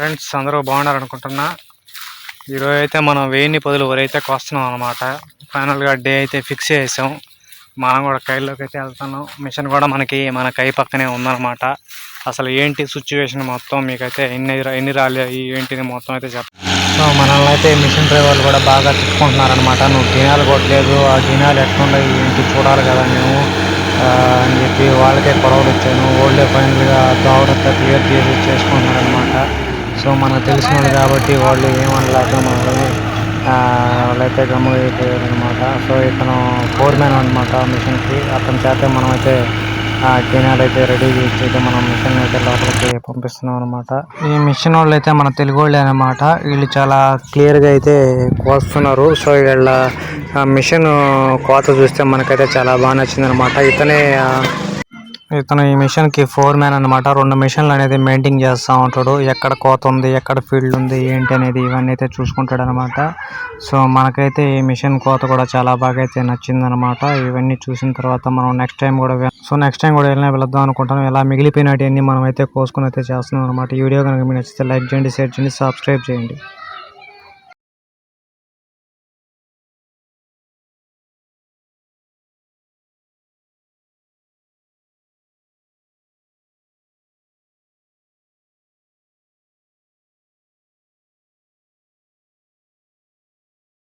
Friends అందరూ బాగున్నారు అనుకుంటున్నా ఈరోజు అయితే మనం వెయ్యిన్ని పదులు వరైతే అయితే కోస్తున్నాం అనమాట ఫైనల్గా డే అయితే ఫిక్స్ చేసాం. మనం కూడా కైల్లోకి అయితే వెళ్తున్నాం. మిషన్ కూడా మనకి మన కై పక్కనే ఉందన్నమాట. అసలు ఏంటి సిచ్యువేషన్ మొత్తం మీకైతే ఎన్ని ఎన్ని రాలి ఏంటిది మొత్తం అయితే చెప్ సో మనల్ని అయితే మిషన్ డ్రైవర్లు కూడా బాగా తిట్టుకుంటున్నారనమాట నువ్వు గినాలు కొట్టలేదు. ఆ గినాలు ఎట్లున్నాయి? ఏంటి చూడాలి కదా మేము. అని చెప్పి వాళ్ళకే గొడవలు ఇచ్చాను ఓల్డే ఫైనల్గా దోవడంతా క్లియర్ చేసి చేసుకుంటున్నారనమాట సో మనకు తెలిసిన వాళ్ళు కాబట్టి వాళ్ళు ఏమనలేక మనల్ని వాళ్ళైతే గమ్ముగా అనమాట సో ఇతను ఫోర్ మ్యాన్ అనమాట మిషన్కి. అతని చేత మనమైతే కెనాలు అయితే రెడీ చేసి అయితే మనం మిషన్ అయితే లోపలికి పంపిస్తున్నాం అనమాట ఈ మిషన్ వాళ్ళు అయితే మన తెలుగు వాళ్ళే అనమాట వీళ్ళు చాలా క్లియర్గా అయితే కోస్తున్నారు. సో వీళ్ళ మిషన్ కోత చూస్తే మనకైతే చాలా బాగా నచ్చింది అనమాట ఇతనే ఇతను ఈ మిషన్కి ఫోర్ మ్యాన్ అనమాట రెండు మిషన్లు అనేది మెయింటైన్ చేస్తూ ఉంటాడు. ఎక్కడ కోత ఉంది ఎక్కడ ఫీల్డ్ ఉంది ఏంటి అనేది ఇవన్నీ అయితే చూసుకుంటాడు అనమాట సో మనకైతే ఈ మిషన్ కోత కూడా చాలా బాగా అయితే నచ్చింది అనమాట ఇవన్నీ చూసిన తర్వాత మనం నెక్స్ట్ టైం కూడా సో నెక్స్ట్ టైం కూడా వెళ్ళినా వెళ్దాం అనుకుంటాం ఇలా మిగిలిపోయినవన్నీ మనం అయితే కోసుకొని అయితే చేస్తున్నాం అనమాట ఈ వీడియో కనుక మీకు నచ్చితే లైక్ చేయండి షేర్ చేయండి సబ్స్క్రైబ్ చేయండి.